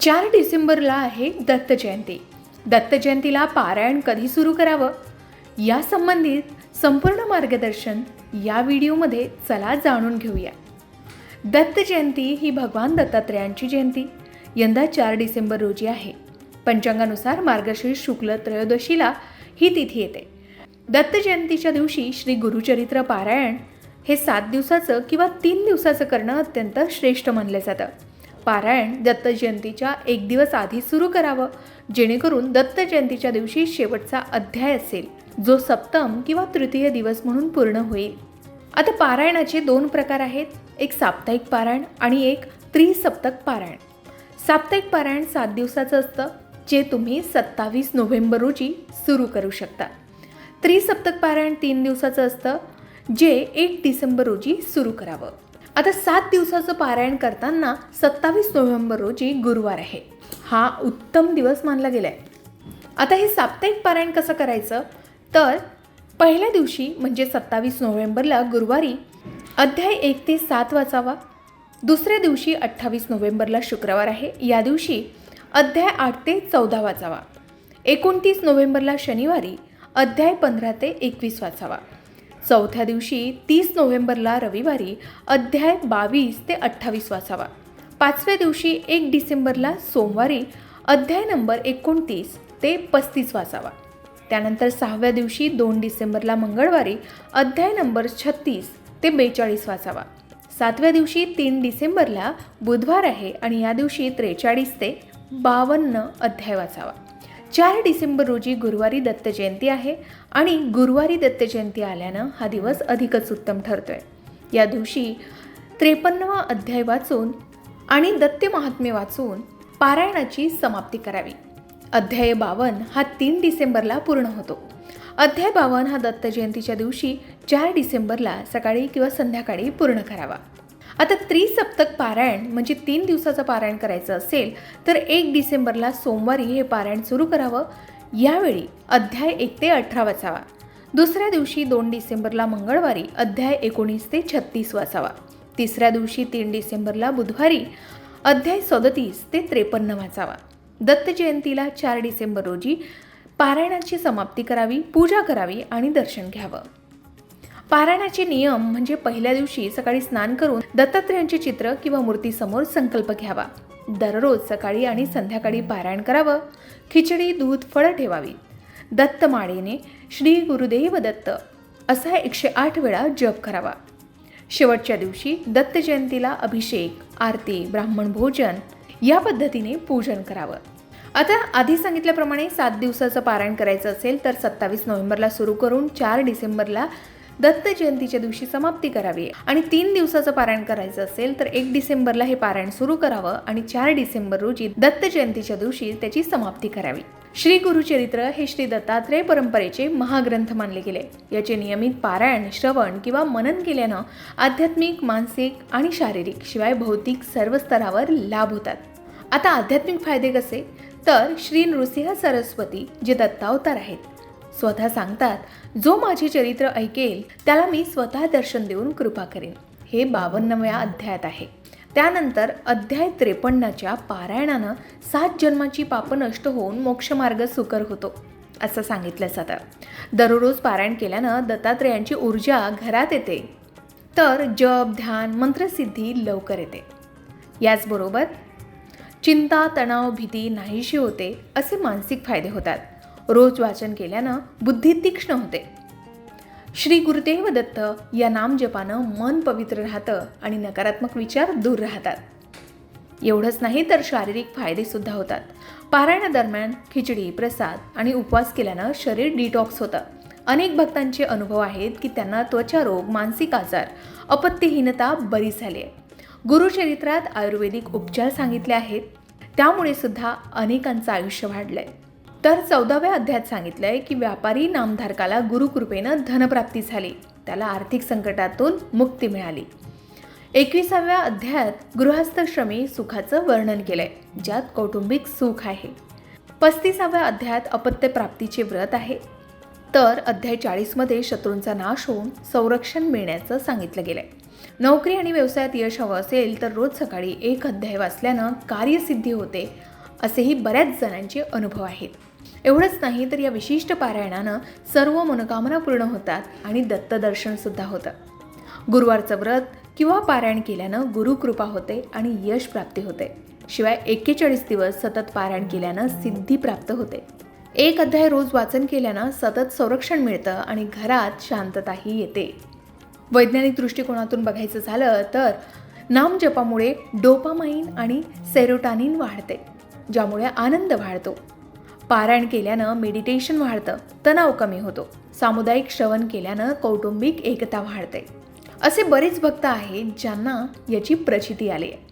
चार डिसेंबरला आहे दत्त जयंती. दत्त जयंतीला पारायण कधी सुरू करावं? यासंबंधित संपूर्ण मार्गदर्शन या व्हिडिओमध्ये चला जाणून घेऊया. दत्त जयंती ही भगवान दत्तात्रेयांची जयंती. यंदा चार डिसेंबर रोजी आहे. पंचांगानुसार मार्गशीर्ष शुक्ल त्रयोदशीला ही तिथी येते. दत्त जयंतीच्या दिवशी श्री गुरुचरित्र पारायण हे सात दिवसाचं किंवा तीन दिवसाचं करणं अत्यंत श्रेष्ठ मानलं जातं. पारायण दत्त जयंतीच्या एक दिवस आधी सुरू करावं जेणेकरून दत्त जयंतीच्या दिवशी शेवटचा अध्याय असेल जो सप्तम किंवा तृतीय दिवस म्हणून पूर्ण होईल. आता पारायणाचे दोन प्रकार आहेत एक साप्ताहिक पारायण आणि एक त्रिसप्तक पारायण. साप्ताहिक पारायण सात दिवसाचं असतं जे तुम्ही सत्तावीस नोव्हेंबर रोजी सुरू करू शकता. त्रिसप्तक पारायण तीन दिवसाचं असतं जे एक डिसेंबर रोजी सुरू करावं. आता सात दिवसाचं पारायण करताना सत्तावीस नोव्हेंबर रोजी गुरुवार आहे. हा उत्तम दिवस मानला गेलाय. आता हे साप्ताहिक पारायण कसं करायचं? तर पहिल्या दिवशी म्हणजे सत्तावीस नोव्हेंबरला गुरुवारी अध्याय एक ते सात वाचावा. दुसऱ्या दिवशी अठ्ठावीस नोव्हेंबरला शुक्रवार आहे. या दिवशी अध्याय आठ ते चौदा वाचावा. एकोणतीस नोव्हेंबरला शनिवारी अध्याय पंधरा ते एकवीस वाचावा. चौथ्या दिवशी तीस नोव्हेंबरला रविवारी अध्याय बावीस ते अठ्ठावीस वाचावा. पाचव्या दिवशी एक डिसेंबरला सोमवारी अध्याय नंबर एकोणतीस ते पस्तीस वाचावा. त्यानंतर सहाव्या दिवशी दोन डिसेंबरला मंगळवारी अध्याय नंबर छत्तीस ते बेचाळीस वाचावा. सातव्या दिवशी तीन डिसेंबरला बुधवार आहे आणि या दिवशी त्रेचाळीस ते बावन्न अध्याय वाचावा. चार डिसेंबर रोजी गुरुवारी दत्त जयंती आहे आणि गुरुवारी दत्त जयंती आल्यानं हा दिवस अधिकच उत्तम ठरतोय. या दिवशी त्रेपन्नवा अध्याय वाचून आणि दत्त महात्म्य वाचून पारायणाची समाप्ती करावी. अध्याय बावन हा तीन डिसेंबरला पूर्ण होतो. अध्याय बावन हा दत्त जयंतीच्या दिवशी चार डिसेंबरला सकाळी किंवा संध्याकाळी पूर्ण करावा. आता त्रिसप्तक पारायण म्हणजे तीन दिवसाचं पारायण करायचं असेल तर एक डिसेंबरला सोमवारी हे पारायण सुरू करावं. यावेळी अध्याय एक ते अठरा वाचावा. दुसऱ्या दिवशी दोन डिसेंबरला मंगळवारी अध्याय एकोणीस ते छत्तीस वाचावा. तिसऱ्या दिवशी तीन डिसेंबरला बुधवारी अध्याय सदतीस ते त्रेपन्न वाचावा. दत्त जयंतीला चार डिसेंबर रोजी पारायणाची समाप्ती करावी पूजा करावी आणि दर्शन घ्यावं. पारायणाचे नियम म्हणजे पहिल्या दिवशी सकाळी स्नान करून दत्तात्रेयांचे चित्र किंवा मूर्तीसमोर संकल्प घ्यावा. दररोज सकाळी आणि संध्याकाळी पारायण करावं. खिचडी दूध फळं ठेवावी. दत्त माळेने श्री गुरुदेव दत्त असा एकशे आठ वेळा जप करावा. शेवटच्या दिवशी दत्त जयंतीला अभिषेक आरती ब्राह्मण भोजन या पद्धतीने पूजन करावं. आता आधी सांगितल्याप्रमाणे सात दिवसाचं पारायण करायचं असेल तर सत्तावीस नोव्हेंबरला सुरू करून चार डिसेंबरला दत्त जयंतीच्या दिवशी समाप्ती करावी. आणि तीन दिवसाचं पारायण करायचं असेल तर एक डिसेंबरला हे पारायण सुरू करावं आणि चार डिसेंबर रोजी दत्त जयंतीच्या दिवशी त्याची समाप्ती करावी. श्री गुरुचरित्र हे श्री दत्तात्रेय परंपरेचे महाग्रंथ मानले गेले. याचे नियमित पारायण श्रवण किंवा मनन केल्यानं आध्यात्मिक मानसिक आणि शारीरिक शिवाय भौतिक सर्व स्तरावर लाभ होतात. आता आध्यात्मिक फायदे कसे? तर श्री नृसिंह सरस्वती जे दत्तावतार आहेत स्वतः सांगतात जो माझे चरित्र ऐकेल त्याला मी स्वतः दर्शन देऊन कृपा करेन. हे बावन्नव्या अध्यायात आहे. त्यानंतर अध्याय त्रेपन्नच्या पारायणानं सात जन्माची पापं नष्ट होऊन मोक्षमार्ग सुकर होतो असं सांगितलं जातं. दररोज पारायण केल्यानं दत्तात्रेयांची ऊर्जा घरात येते. तर जप ध्यान मंत्रसिद्धी लवकर येते. याचबरोबर चिंता तणाव भीती नाहीशी होते असे मानसिक फायदे होतात. रोज वाचन केल्यानं बुद्धी तीक्ष्ण होते. श्री गुरुदेव दत्त या नामजपानं मन पवित्र राहतं आणि नकारात्मक विचार दूर राहतात. एवढंच नाही तर शारीरिक फायदेसुद्धा होतात. पारायणादरम्यान खिचडी प्रसाद आणि उपवास केल्यानं शरीर डिटॉक्स होतं. अनेक भक्तांचे अनुभव आहेत की त्यांना त्वचारोग मानसिक आजार अपत्यहीनता बरी झाली आहे गुरुचरित्रात आयुर्वेदिक उपचार सांगितले आहेत. त्यामुळे सुद्धा अनेकांचं आयुष्य वाढलंय. तर चौदाव्या अध्यायात सांगितलं आहे की व्यापारी नामधारकाला गुरुकृपेनं धनप्राप्ती झाली. त्याला आर्थिक संकटातून मुक्ती मिळाली. एकविसाव्या अध्यायात गृहस्थश्रमी सुखाचं वर्णन केलंय ज्यात कौटुंबिक सुख आहे. पस्तीसाव्या अध्यायात अपत्य प्राप्तीचे व्रत आहे. तर अध्याय चाळीसमध्ये शत्रूंचा नाश होऊन संरक्षण मिळण्याचं सांगितलं गेलंय. नोकरी आणि व्यवसायात यश हवं असेल तर रोज सकाळी एक अध्याय वाचल्यानं कार्यसिद्धी होते असेही बऱ्याच जणांचे अनुभव आहेत. एवढंच नाही तर या विशिष्ट पारायणानं सर्व मनोकामना पूर्ण होतात आणि दत्तदर्शनसुद्धा होतं. गुरुवारचं व्रत किंवा पारायण केल्यानं गुरुकृपा होते आणि यश प्राप्ती होते. शिवाय एक्केचाळीस दिवस सतत पारायण केल्यानं सिद्धी प्राप्त होते. एक अध्याय रोज वाचन केल्यानं सतत संरक्षण मिळतं आणि घरात शांतताही येते. वैज्ञानिक दृष्टिकोनातून बघायचं झालं तर नामजपामुळे डोपामाइन आणि सेरोटानिन वाढते ज्यामुळे आनंद वाढतो. पारायण केल्यानं मेडिटेशन वाढतं तणाव कमी होतो. सामुदायिक श्रवण केल्यानं कौटुंबिक एकता वाढते. असे बरेच भक्त आहेत ज्यांना याची प्रचिती आली आहे.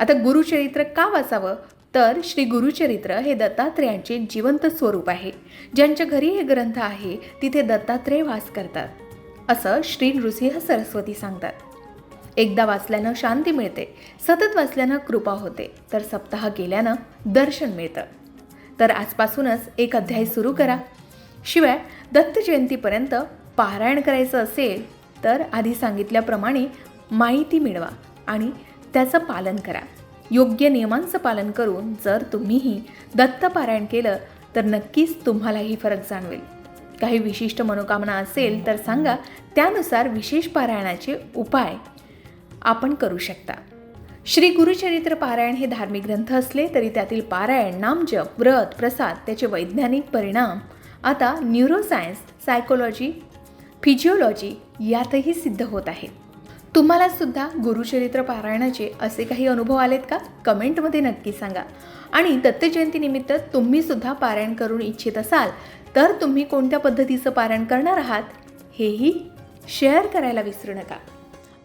आता गुरुचरित्र का वाचावं? तर श्री गुरुचरित्र हे दत्तात्रेयांचे जिवंत स्वरूप आहे. ज्यांच्या घरी हे ग्रंथ आहे तिथे दत्तात्रेय वास करतात. असं श्री नृसिंह सरस्वती सांगतात. एकदा वाचल्यानं शांती मिळते सतत वाचल्यानं कृपा होते तर सप्ताह केल्यानं दर्शन मिळतं. तर आजपासूनच एक अध्याय सुरू करा. शिवाय दत्त जयंतीपर्यंत पारायण करायचं असेल तर आधी सांगितल्याप्रमाणे माहिती मिळवा आणि त्याचं पालन करा. योग्य नियमांचं पालन करून जर तुम्हीही दत्त पारायण केलं तर नक्कीच तुम्हालाही फरक जाणवेल. काही विशिष्ट मनोकामना असेल तर सांगा. त्यानुसार विशेष पारायणाचे उपाय आपण करू शकता. श्री गुरुचरित्र पारायण हे धार्मिक ग्रंथ असले तरी त्यातील पारायण नामजप व्रत प्रसाद त्याचे वैज्ञानिक परिणाम. आता न्यूरोसायन्स सायकोलॉजी फिजिओलॉजी यातही सिद्ध होत आहेत तुम्हाला सुद्धा गुरुचरित्र पारायणाचे असे काही अनुभव आलेत का? कमेंटमध्ये नक्की सांगा. आणि दत्तजयंतीनिमित्त तुम्ही सुद्धा पारायण करून इच्छित असाल तर तुम्ही कोणत्या पद्धतीचं पारायण करणार आहात हेही शेअर करायला विसरू नका.